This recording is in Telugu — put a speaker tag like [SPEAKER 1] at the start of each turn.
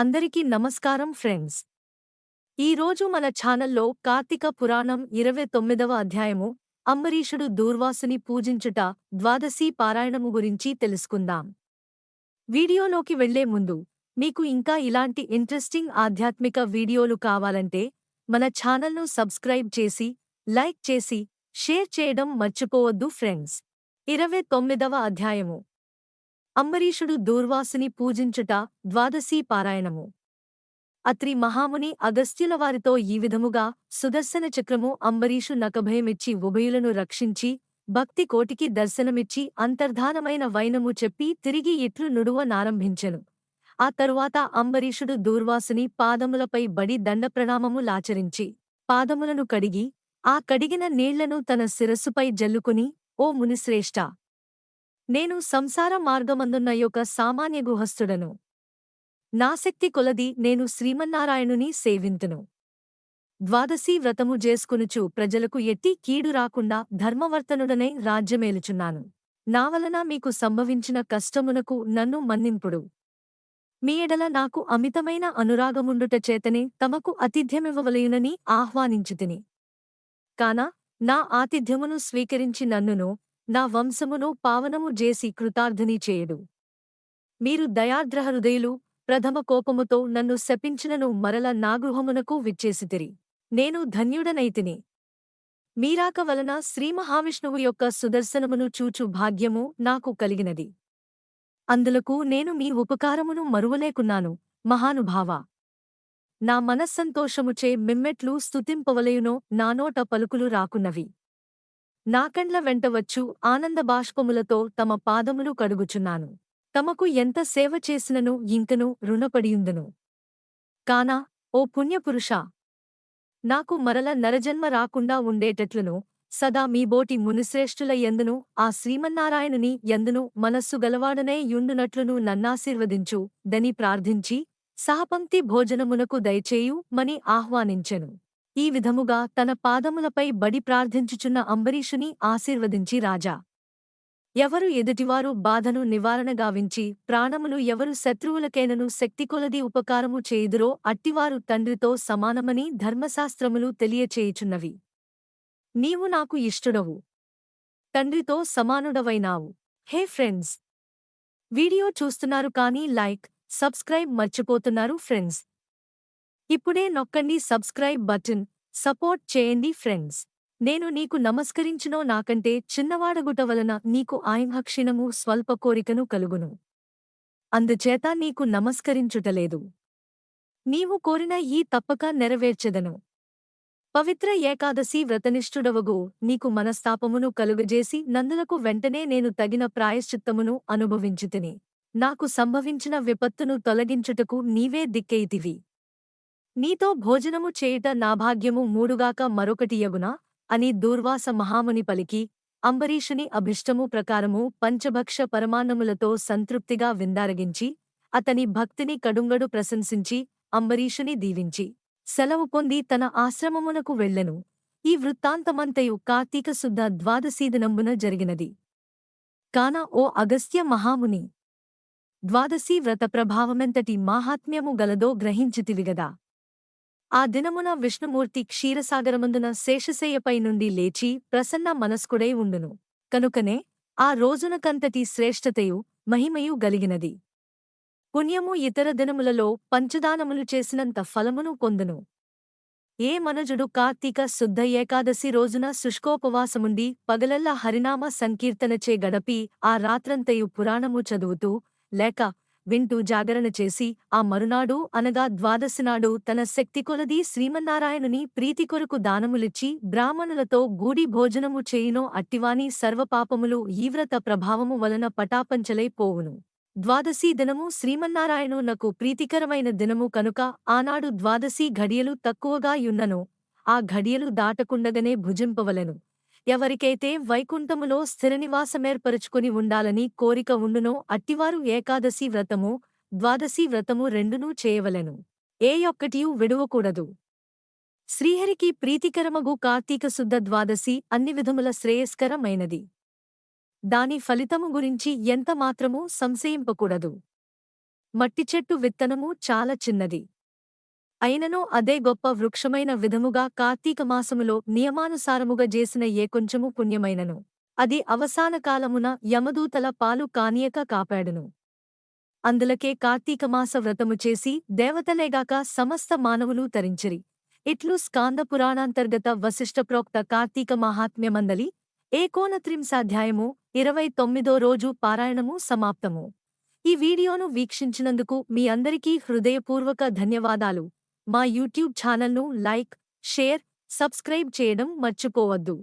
[SPEAKER 1] అందరికీ నమస్కారం ఫ్రెండ్స్. ఈరోజు మన ఛానల్లో కార్తీక పురాణం ఇరవై తొమ్మిదవ అధ్యాయము అంబరీషుడు దూర్వాసుని పూజించుట ద్వాదశీ పారాయణము గురించి తెలుసుకుందాం. వీడియోలోకి వెళ్ళే ముందు మీకు ఇంకా ఇలాంటి ఇంట్రెస్టింగ్ ఆధ్యాత్మిక వీడియోలు కావాలంటే మన ఛానల్ను సబ్స్క్రైబ్ చేసి లైక్ చేసి షేర్ చేయడం మర్చిపోవద్దు ఫ్రెండ్స్. ఇరవై తొమ్మిదవ అధ్యాయము. అంబరీషుడు దూర్వాసుని పూజించుట ద్వాదశీ పారాయణము. అత్రి మహాముని అగస్త్యులవారితో ఈ విధముగా సుదర్శన చక్రము అంబరీషు నకభయమిచ్చి ఉభయులను రక్షించి భక్తి కోటికి దర్శనమిచ్చి అంతర్ధానమైన వైనము చెప్పి తిరిగి ఇట్లు నుడువ నారంభించెను. ఆ తరువాత అంబరీషుడు దూర్వాసుని పాదములపై బడి దండప్రణామము లాచరించి పాదములను కడిగి ఆ కడిగిన నీళ్ళను తన శిరస్సుపై జల్లుకుని ఓ మునిశ్రేష్ఠ! నేను సంసార మార్గమందున్న యొక్క సామాన్య గుహస్థుడను. నాశక్తి కొలది నేను శ్రీమన్నారాయణుని సేవింతును. ద్వాదశీ వ్రతము చేసుకునుచు ప్రజలకు ఎట్టి కీడు రాకుండా ధర్మవర్తనుడనై రాజ్యమేలుచున్నాను. నావలన మీకు సంభవించిన కష్టమునకు నన్ను మన్నింపుడు. మీ ఎడల నాకు అమితమైన అనురాగముండుట చేతనే తమకు అతిథ్యమివ్వవలయునని ఆహ్వానించుతిని. కాన నా ఆతిథ్యమును స్వీకరించి నన్నును నా వంశమును పావనము జేసి కృతార్థిని చేయడు. మీరు దయార్ద్రహృదయులు ప్రథమ కోపముతో నన్ను శపించినను మరల నాగృహమునకు విచ్చేసితిరి. నేను ధన్యుడనైతిని. మీరాక వలన శ్రీమహావిష్ణువు యొక్క సుదర్శనమును చూచు భాగ్యము నాకు కలిగినది. అందులకు నేను మీ ఉపకారమును మరువలేకున్నాను మహానుభావ. నా మనస్సంతోషముచే మిమ్మెట్లు స్తుతింపవలయునో నానోట పలుకులు రాకున్నవి. నాకండ్ల వెంటవచ్చు ఆనందబాష్పములతో తమ పాదములు కడుగుచున్నాను. తమకు ఎంత సేవ చేసినను ఇంకను రుణపడియుందును. కానా ఓ పుణ్యపురుషా! నాకు మరల నరజన్మ రాకుండా ఉండేటట్లును సదా మీబోటి మునిశ్రేష్ఠుల ఎందును ఆ శ్రీమన్నారాయణుని ఎందును మనస్సు గలవాడనే యుండునట్లును నన్నాశీర్వదించు దని ప్రార్థించి సహపంక్తి భోజనమునకు దయచేయు మని ఆహ్వానించెను. ఈ విధముగా తన పాదములపై బడి ప్రార్థించుచున్న అంబరీషుని ఆశీర్వదించి రాజా. ఎవరు ఎదుటివారు బాధను నివారణగావించి ప్రాణములు ఎవరు శత్రువులకైనను శక్తికొలది ఉపకారము చేయుదురో అట్టివారు తండ్రితో సమానమని ధర్మశాస్త్రములు తెలియచేయుచున్నవి. నీవు నాకు ఇష్టుడవు. తండ్రితో సమానుడవైనావు. హే ఫ్రెండ్స్! వీడియో చూస్తున్నారు కానీ లైక్ సబ్స్క్రైబ్ మర్చిపోతున్నారు ఫ్రెండ్స్! ఇప్పుడే నొక్కండి సబ్స్క్రైబ్ బటన్. సపోర్ట్ చేయండి ఫ్రెండ్స్. నేను నీకు నమస్కరించినో నాకంటే చిన్నవాడగుట వలన నీకు ఆయంహక్షిణము స్వల్ప కోరికను కలుగును. అందుచేత నీకు నమస్కరించుటలేదు. నీవు కోరిన ఈ తప్పక నెరవేర్చెదను. పవిత్ర ఏకాదశి వ్రతనిష్ఠుడవగు నీకు మనస్తాపమును కలుగజేసి నందులకు వెంటనే నేను తగిన ప్రాయశ్చిత్తమును అనుభవించుతిని. నాకు సంభవించిన విపత్తును తొలగించుటకు నీవే దిక్కైతివి నీతో భోజనము చేయుట నా భాగ్యము మూడుగాక మరొకటి యగునా? అని దూర్వాస మహాముని పలికి అంబరీషుని అభిష్టము ప్రకారము పంచభక్ష పరమాన్నములతో సంతృప్తిగా విందారగించి అతని భక్తిని కడుంగడు ప్రశంసించి అంబరీషుని దీవించి సెలవు పొంది తన ఆశ్రమమునకు వెళ్ళెను. ఈ వృత్తాంతమంతయు కార్తీక శుద్ధ ద్వాదశీదినంబున జరిగినది. కాన ఓ అగస్త్య మహాముని ద్వాదశీ వ్రత ప్రభావమెంతటి మాహాత్మ్యము గలదో గ్రహించితివిగదా ఆ దినమున విష్ణుమూర్తి క్షీరసాగరమందున శేషశయ్యపై నుండి లేచి ప్రసన్న మనస్కుడై ఉండును. కనుకనే ఆ రోజునకంతటి శ్రేష్ఠతయు మహిమయు గలిగినది. పుణ్యము ఇతర దినములలో పంచదానములు చేసినంత ఫలమును పొందును. ఏ మనుజుడు కార్తీక శుద్ధ ఏకాదశి రోజున శుష్కోపవాసముండి పగలల్లా హరినామ సంకీర్తనచే గడపి ఆ రాత్రంతయు పురాణము చదువుతూ లేక వింటూ జాగరణ చేసి ఆ మరునాడు అనగా ద్వాదశినాడు తన శక్తి కొలది శ్రీమన్నారాయణుని ప్రీతి కొరకు దానములిచ్చి బ్రాహ్మణులతో గూడి భోజనము చేయునో అట్టివాని సర్వపాపములు ఈవ్రత ప్రభావము వలన పటాపంచలై పోవును. ద్వాదశీ దినము శ్రీమన్నారాయణు నాకు ప్రీతికరమైన దినము కనుక ఆనాడు ద్వాదశీ ఘడియలు తక్కువగా యున్నను. ఆ ఘడియలు దాటకుండగనే భుజింపవలెను. ఎవరికైతే వైకుంఠములో స్థిరనివాసమేర్పరుచుకుని ఉండాలని కోరిక ఉండునో అట్టివారు ఏకాదశి వ్రతము ద్వాదశీ వ్రతము రెండునూ చేయవలెను. ఏ ఒక్కటియూ విడువకూడదు. శ్రీహరికి ప్రీతికరమగు కార్తీక శుద్ధ ద్వాదశి అన్ని విధముల శ్రేయస్కరమైనది. దాని ఫలితము గురించి ఎంత మాత్రమూ సంశయింపకూడదు. మట్టిచెట్టు విత్తనము చాలా చిన్నది. అయినను అదే గొప్ప వృక్షమైన విధముగా కార్తీక మాసములో నియమానుసారముగా చేసిన ఏ కొంచెము పుణ్యమైనను. అది అవసాన కాలమున యమదూతల పాలు కానియక కాపాడును. అందులకే కార్తీక మాస వ్రతము చేసి దేవతలేగాక సమస్త మానవులు తరించిరి. ఇట్లు స్కాంద పురాణాంతర్గత వశిష్ఠ ప్రోక్త కార్తీక మహాత్మ్యమందలి ఏకోనత్రింశాధ్యాయము ఇరవై తొమ్మిదో రోజు పారాయణము సమాప్తము. ఈ వీడియోను వీక్షించినందుకు మీ అందరికీ హృదయపూర్వక ధన్యవాదాలు. మా యూట్యూబ్ ఛానల్ను లైక్ షేర్ సబ్స్క్రైబ్ చేయడం మర్చిపోవద్దు.